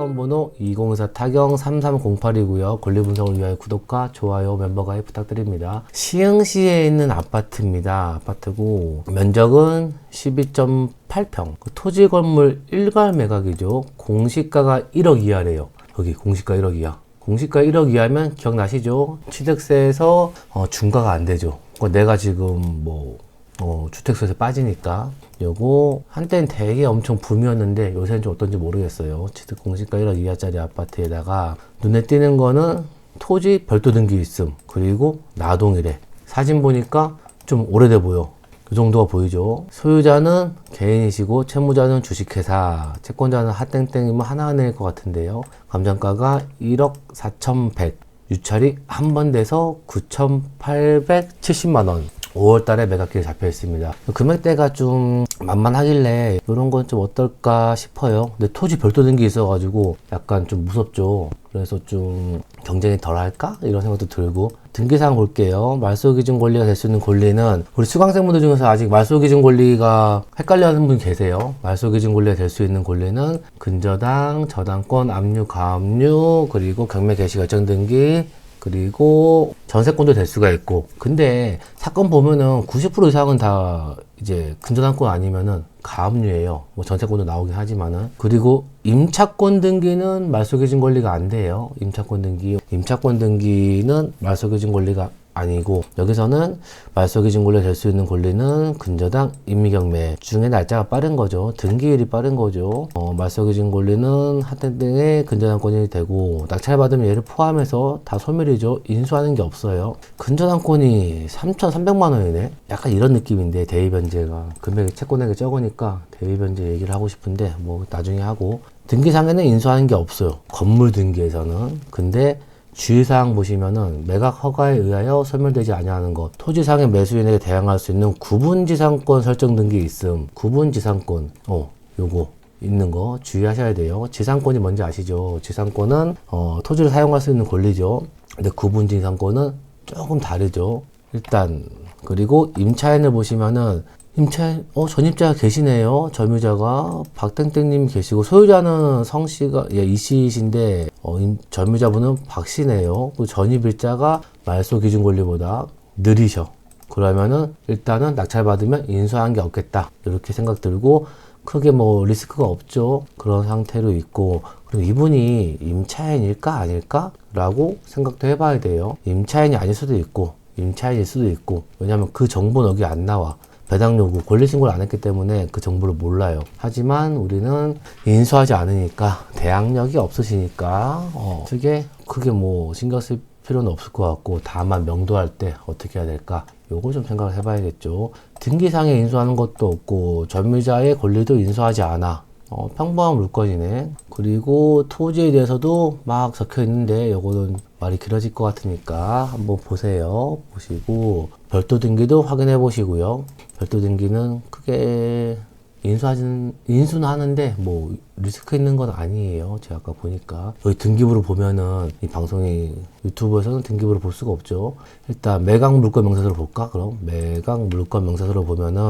사건 번호 204 타경 3308이고요. 권리 분석을 위하여 구독과 좋아요, 멤버 가입 부탁드립니다. 시흥시에 있는 아파트입니다. 아파트고 면적은 12.8평. 그 토지 건물 일괄 매각이죠. 공시가가 1억 이하래요. 여기 공시가 1억 이하. 공시가 1억 이하면 기억나시죠? 취득세에서 어, 중과가 안 되죠. 그거 내가 지금 뭐 어, 주택수에서 빠지니까 요거 한때는 되게 엄청 붐이었는데 요새는 좀 어떤지 모르겠어요. 공시가 1억 이하짜리 아파트에다가 눈에 띄는 거는 토지 별도 등기 있음 그리고 나동이래. 사진 보니까 좀 오래돼 보여. 그 정도가 보이죠. 소유자는 개인이시고 채무자는 주식회사, 채권자는 핫땡땡이면 하나은행일 것 같은데요. 감정가가 1억 4,100, 유찰이 한 번 돼서 9,870만 원. 5월 달에 매각기에 잡혀 있습니다. 금액대가 좀 만만하길래 이런 건 좀 어떨까 싶어요. 근데 토지 별도 등기 있어가지고 약간 좀 무섭죠. 그래서 좀 경쟁이 덜 할까? 이런 생각도 들고. 등기사항 볼게요. 말소 기준 권리가 될 수 있는 권리는 우리 수강생분들 중에서 아직 말소 기준 권리가 헷갈려 하는 분 계세요. 말소 기준 권리가 될 수 있는 권리는 근저당, 저당권, 압류, 가압류, 그리고 경매 개시 결정 등기, 그리고 전세권도 될 수가 있고. 근데 사건 보면은 90% 이상은 다 이제 근저당권 아니면은 가압류예요. 뭐 전세권도 나오긴 하지만은. 그리고 임차권 등기는 말소기준 권리가 안 돼요. 임차권 등기. 임차권 등기는 말소기준 권리가 아니고 여기서는 말소기준 권리 될수 있는 권리는 근저당 임미경매 중에 날짜가 빠른 거죠. 등기일이 빠른 거죠. 어, 말소기준 권리는 하여튼 등의 근저당권이 되고 낙찰받으면 얘를 포함해서 다 소멸이죠. 인수하는 게 없어요. 근저당권이 3,300만 원이네? 약간 이런 느낌인데 대위변제가. 금액이 채권액이 적으니까 대위변제 얘기를 하고 싶은데 뭐 나중에 하고. 등기상에는 인수하는 게 없어요. 건물 등기에서는. 근데 주의사항 보시면은 매각 허가에 의하여 소멸되지 아니하는 것 토지상의 매수인에게 대항할 수 있는 구분지상권 설정 등기 있음. 구분지상권. 어 요거 있는 거 주의하셔야 돼요. 지상권이 뭔지 아시죠? 지상권은 어, 토지를 사용할 수 있는 권리죠. 근데 구분지상권은 조금 다르죠. 일단 그리고 임차인을 보시면은 임차인, 어, 전입자가 계시네요. 점유자가 박땡땡님 계시고, 소유자는 성씨가, 예, 이씨이신데, 어, 임- 점유자분은 박씨네요. 그 전입일자가 말소 기준 권리보다 느리셔. 그러면은, 일단은 낙찰받으면 인수한 게 없겠다. 이렇게 생각 들고, 크게 뭐 리스크가 없죠. 그런 상태로 있고, 그리고 이분이 임차인일까 아닐까? 라고 생각도 해봐야 돼요. 임차인이 아닐 수도 있고, 임차인일 수도 있고, 왜냐면 그 정보는 여기 안 나와. 배당 요구, 권리 신고를 안 했기 때문에 그 정보를 몰라요. 하지만 우리는 인수하지 않으니까, 대항력이 없으시니까, 어, 그게, 그게 뭐 신경 쓸 필요는 없을 것 같고, 다만 명도할 때 어떻게 해야 될까? 요거 좀 생각을 해봐야겠죠. 등기상에 인수하는 것도 없고, 점유자의 권리도 인수하지 않아. 어, 평범한 물건이네. 그리고 토지에 대해서도 막 적혀 있는데, 요거는 말이 길어질 것 같으니까 한번 보세요. 보시고, 별도 등기도 확인해 보시고요. 별도 등기는 크게 인수하지는, 인수는 하는데, 뭐, 리스크 있는 건 아니에요. 제가 아까 보니까. 여기 등기부를 보면은, 이 방송이 유튜브에서는 등기부를 볼 수가 없죠. 일단, 매각 물건 명세서를 볼까? 그럼, 매각 물건 명세서를 보면은,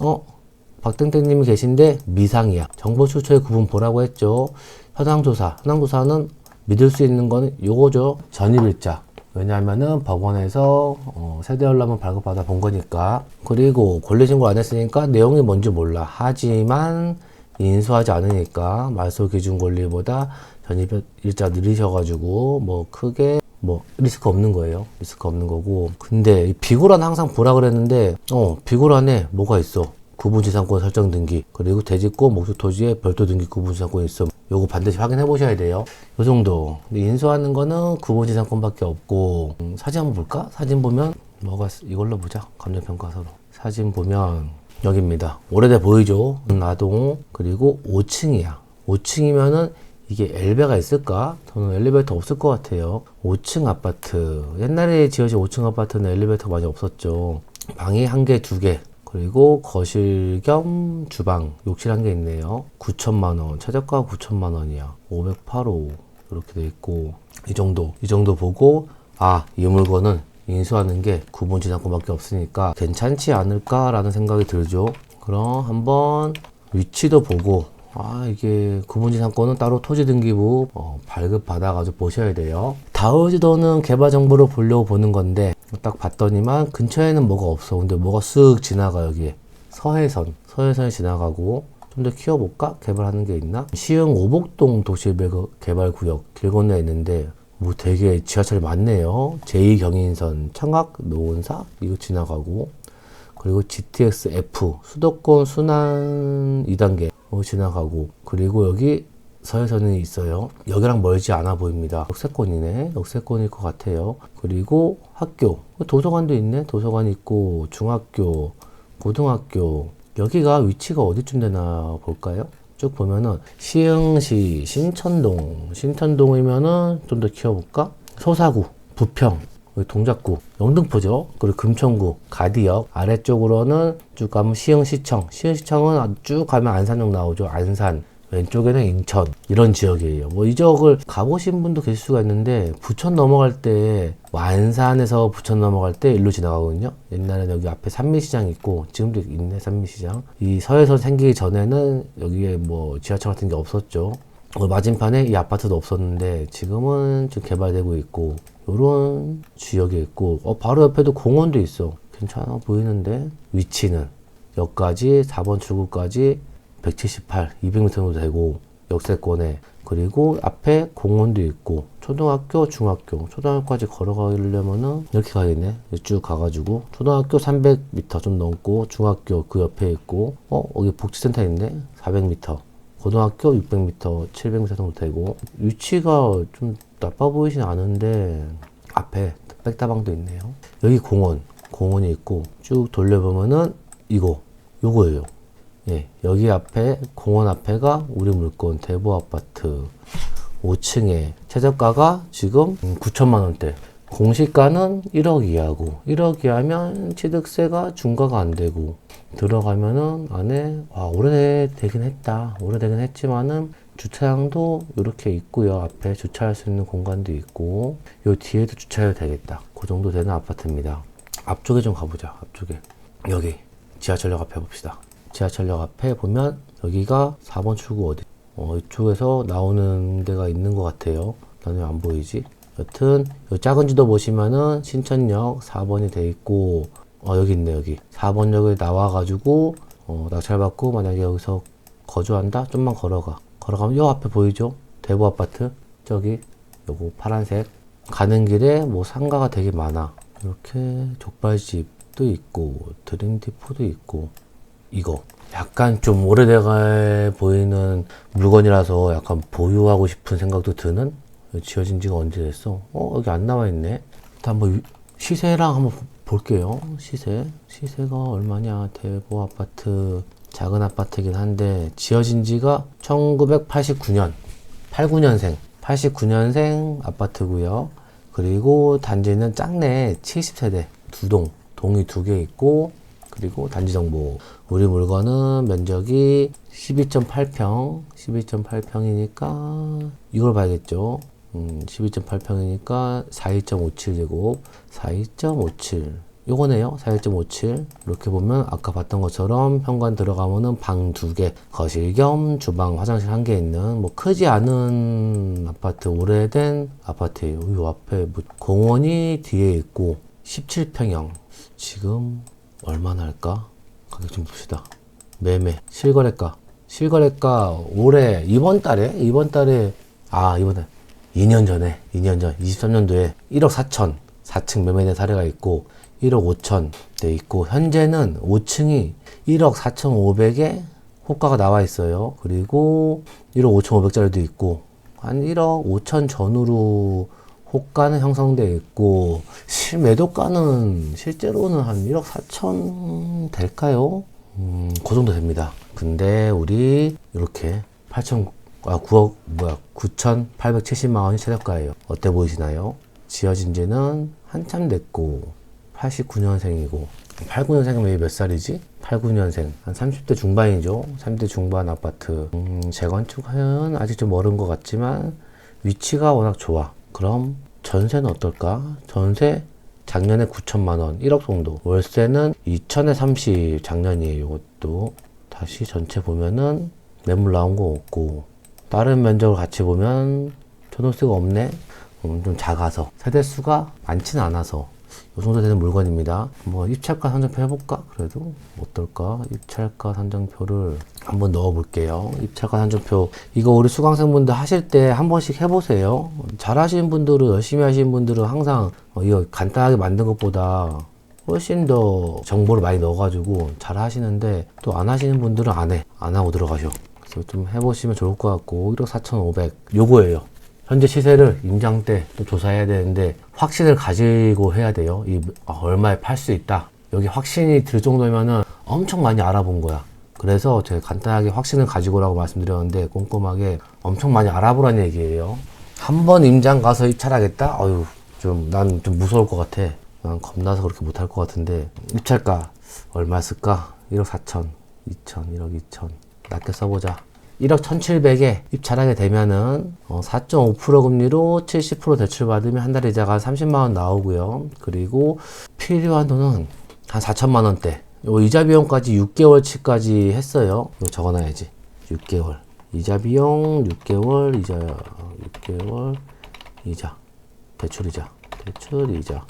어? 박땡땡님이 계신데 미상이야. 정보 출처의 구분 보라고 했죠. 현황 조사. 현황 조사는 믿을 수 있는 거는 요거죠. 전입일자. 왜냐하면은 법원에서 어, 세대연락만 발급받아 본 거니까. 그리고 권리신고 안 했으니까 내용이 뭔지 몰라. 하지만 인수하지 않으니까 말소 기준 권리보다 전입 일자 느리셔가지고 뭐 크게 뭐 리스크 없는 거예요. 리스크 없는 거고. 근데 이 비고란 항상 보라 그랬는데 어 비고란에 뭐가 있어? 구분지상권 설정 등기 그리고 대지권 목수 토지의 별도 등기 구분지상권 있음. 요거 반드시 확인해 보셔야 돼요. 요 정도. 근데 인수하는 거는 구분지상권밖에 없고 음, 사진 한번 볼까? 사진 보면 뭐가 있- 이걸로 보자. 감정평가서로. 사진 보면 여기입니다. 오래돼 보이죠? 나동 그리고 5층이야. 5층이면은 이게 엘베가 있을까? 저는 엘리베이터 없을 것 같아요. 5층 아파트. 옛날에 지어진 5층 아파트는 엘리베이터 많이 없었죠. 방이 한 개, 두 개. 그리고 거실 겸 주방, 욕실 한 개 있네요. 9천만 원. 최저가 9천만 원이야. 508호. 이렇게 돼 있고. 이 정도. 이 정도 보고, 아, 이 물건은 인수하는 게 구분 지상권밖에 없으니까 괜찮지 않을까라는 생각이 들죠. 그럼 한번 위치도 보고 아 이게 구분지 상권은 따로 토지등기부 어, 발급 받아가지고 보셔야 돼요. 다우지도는 개발 정보를 보려고 보는 건데 딱 봤더니만 근처에는 뭐가 없어. 근데 뭐가 쓱 지나가 여기에 서해선 서해선이 지나가고 좀 더 키워볼까? 개발하는 게 있나? 시흥 오복동 도시개발구역 길 건너에 있는데 뭐 되게 지하철이 많네요. 제2경인선 청학 노원사 이거 지나가고 그리고 GTX F 수도권 순환 2단계 어, 지나가고 그리고 여기 서해선이 있어요. 여기랑 멀지 않아 보입니다. 역세권이네. 역세권일 것 같아요. 그리고 학교 도서관도 있네. 도서관 있고 중학교, 고등학교 여기가 위치가 어디쯤 되나 볼까요? 쭉 보면은 시흥시 신천동 신천동이면은 좀 더 키워볼까? 소사구 부평 동작구 영등포죠 그리고 금천구 가디역 아래쪽으로는 쭉 가면 시흥시청 시흥시청은 쭉 가면 안산역 나오죠 안산 왼쪽에는 인천 이런 지역이에요. 뭐 이 지역을 가보신 분도 계실 수가 있는데 부천 넘어갈 때 안산에서 부천 넘어갈 때 일로 지나가거든요. 옛날에는 여기 앞에 산미시장 있고 지금도 있네 산미시장. 이 서해선 생기기 전에는 여기에 뭐 지하철 같은 게 없었죠. 어, 맞은편에 이 아파트도 없었는데 지금은 좀 개발되고 있고 요런 지역에 있고 어, 바로 옆에도 공원도 있어. 괜찮아 보이는데? 위치는? 여기까지 4번 출구까지 178, 200m 정도 되고 역세권에 그리고 앞에 공원도 있고 초등학교, 중학교, 초등학교까지 걸어가려면은 이렇게 가야겠네. 쭉 가가지고 초등학교 300m 좀 넘고 중학교 그 옆에 있고 어 여기 복지센터 있네. 400m. 고등학교 600m, 700m 정도 되고 위치가 좀 나빠 보이진 않은데 앞에 백다방도 있네요. 여기 공원, 공원이 있고 쭉 돌려보면은 이거, 요거예요. 예, 여기 앞에 공원 앞에가 우리 물건 대보 아파트 5층에 최저가가 지금 9천만 원대. 공시가는 1억 이하고 1억 이하면 취득세가 중과가 안 되고 들어가면은 안에 와 오래되긴 했다. 오래되긴 했지만은 주차장도 이렇게 있고요. 앞에 주차할 수 있는 공간도 있고 요 뒤에도 주차해도 되겠다. 그 정도 되는 아파트입니다. 앞쪽에 좀 가보자. 앞쪽에. 여기 지하철역 앞에 봅시다 지하철역 앞에 보면 여기가 4번 출구 어디 어 이쪽에서 나오는 데가 있는 것 같아요. 나는 왜안 보이지? 여튼 요 작은 지도 보시면은 신천역 4번이 돼 있고 어 여기 있네 여기. 4번역에 나와 가지고 어 낙찰받고 만약에 여기서 거주한다? 좀만 걸어가. 걸어가면 요 앞에 보이죠? 대부 아파트? 저기 요거 파란색. 가는 길에 뭐 상가가 되게 많아. 이렇게 족발집도 있고 드림디포도 있고 이거 약간 좀 오래돼 보이는 물건이라서 약간 보유하고 싶은 생각도 드는 지어진 지가 언제 됐어? 어 여기 안 나와 있네. 일단 유- 시세랑 한번 보- 볼게요. 시세 시세가 얼마냐? 대보 아파트 작은 아파트긴 한데 지어진 지가 1989년 89년생 89년생 아파트고요. 그리고 단지는 작네 70세대 두 동 동이 두 개 있고 그리고 단지 정보. 우리 물건은 면적이 12.8평 12.8평이니까 이걸 봐야겠죠. 음, 12.8평이니까 42.57제곱 42.57 요거네요. 41.57 이렇게 보면 아까 봤던 것처럼 현관 들어가면은 방 두 개 거실 겸 주방 화장실 한 개 있는 뭐 크지 않은 아파트 오래된 아파트예요. 요 앞에 뭐 공원이 뒤에 있고 17평형. 지금 얼마나 할까? 가격 좀 봅시다. 매매. 실거래가. 실거래가 올해 이번 달에 이번 달에 아 이번 달. 2년 전에 2년 전 23년도에 1억 4천 4층 매매된 사례가 있고 1억 5천 돼 있고 현재는 5층이 1억 4천 5백에 호가가 나와 있어요. 그리고 1억 5천 5백짜리도 있고 한 1억 5천 전후로 호가는 형성돼 있고 실매도가는 실제로는 한 1억 4천 될까요? 음, 그 정도 됩니다. 근데 우리 이렇게 8천 아 9억 뭐야 9,870만 원이 최저가예요. 어때 보이시나요? 지어진 지는 한참 됐고 89년생이고 89년생이면 얘몇 살이지? 89년생 한 30대 중반이죠. 30대 중반 아파트 음, 재건축은 아직 좀 멀은 것 같지만 위치가 워낙 좋아. 그럼 전세는 어떨까? 전세 작년에 9천만 원, 1억 정도. 월세는 2천에 30 작년이에요. 이것도 다시 전체 보면은 매물 나온 거 없고 다른 면적을 같이 보면 초등수가 없네 음, 좀 작아서 세대 수가 많지는 않아서 이 정도 되는 물건입니다. 뭐 입찰가 산정표 해볼까? 그래도 어떨까? 입찰가 산정표를 한번 넣어 볼게요. 입찰가 산정표. 이거 우리 수강생분들 하실 때 한 번씩 해보세요. 잘 하시는 분들은 열심히 하시는 분들은 항상 어, 이거 간단하게 만든 것보다 훨씬 더 정보를 많이 넣어가지고 잘 하시는데 또 안 하시는 분들은 안 해. 안 하고 들어가셔. 좀 해보시면 좋을 것 같고 1억 4,500 요거예요. 현재 시세를 임장 때 또 조사해야 되는데 확신을 가지고 해야 돼요. 이 아, 얼마에 팔 수 있다. 여기 확신이 들 정도면은 엄청 많이 알아본 거야. 그래서 제가 간단하게 확신을 가지고라고 말씀드렸는데 꼼꼼하게 엄청 많이 알아보라는 얘기예요. 한 번 임장 가서 입찰하겠다? 어휴, 좀, 난 좀 무서울 것 같아. 난 겁나서 그렇게 못할 것 같은데. 입찰가, 얼마 쓸까? 1억 4천, 2천, 1억 2천. 낮게 써보자. 1억 1,700에 입찰하게 되면은, 어, 4.5% 금리로 70% 대출받으면 한 달 이자가 30만원 나오고요. 그리고 필요한 돈은 한 4천만 원대. 요 이자 비용까지 6개월치까지 했어요. 이거 적어놔야지. 6개월. 이자 비용 6개월, 이자 6개월, 이자. 대출 이자. 대출 이자.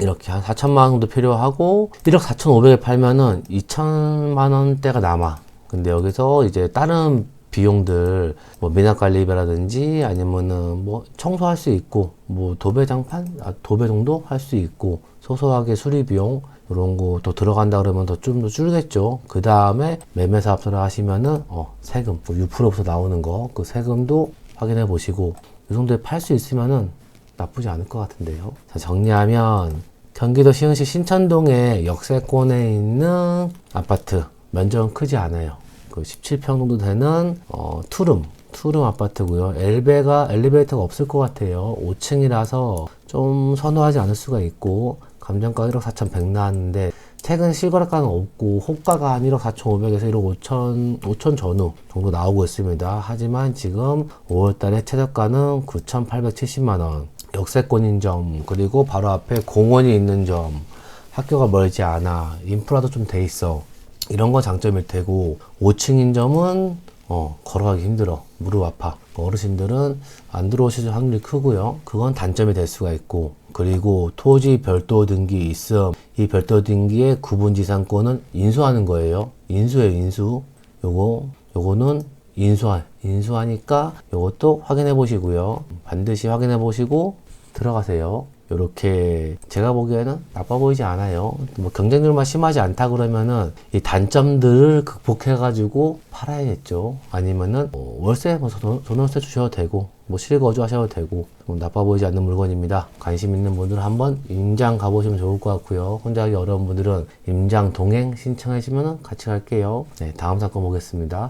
이렇게 한 4천만 원 정도 필요하고 1억 4,500에 팔면은 2천만 원대가 남아. 근데 여기서 이제 다른 비용들 뭐 미납 관리비라든지 아니면은 뭐 청소할 수 있고 뭐 도배 장판 아, 도배 정도 할 수 있고 소소하게 수리 비용 이런 거 또 들어간다 그러면 더 좀 더 줄겠죠. 그 다음에 매매 사업자를 하시면은 어 세금 뭐 6%부터 나오는 거 그 세금도 확인해 보시고 이 정도에 팔 수 있으면은 나쁘지 않을 것 같은데요. 자, 정리하면 경기도 시흥시 신천동에 역세권에 있는 아파트 면적은 크지 않아요. 그 17평 정도 되는 어, 투룸 투룸 아파트고요. 엘베가 엘리베이터가 없을 것 같아요. 5층이라서 좀 선호하지 않을 수가 있고 감정가 1억 4,100 나왔는데 최근 실거래가는 없고 호가가 한 1억 4,500에서 1억 5천 5천 전후 정도 나오고 있습니다. 하지만 지금 5월달에 최저가는 9,870만 원. 역세권인 점 그리고 바로 앞에 공원이 있는 점 학교가 멀지 않아 인프라도 좀 돼 있어 이런 거 장점일 테고 5층인 점은 어, 걸어가기 힘들어. 무릎 아파. 어르신들은 안 들어오실 확률이 크고요. 그건 단점이 될 수가 있고 그리고 토지 별도 등기 있음. 이 별도 등기의 구분지상권은 인수하는 거예요. 인수예요 인수. 요거 요거는 인수하 인수하니까 요것도 확인해 보시고요. 반드시 확인해 보시고 들어가세요 요렇게 제가 보기에는 나빠 보이지 않아요. 뭐 경쟁률만 심하지 않다 그러면은 이 단점들을 극복해 가지고 팔아야겠죠. 아니면은 뭐 월세 뭐 전- 전월세 주셔도 되고 뭐 실거주 하셔도 되고 뭐 나빠 보이지 않는 물건입니다. 관심 있는 분들은 한번 임장 가보시면 좋을 것 같고요. 혼자 하기 어려운 분들은 임장 동행 신청하시면은 같이 갈게요. 네, 다음 사건 보겠습니다.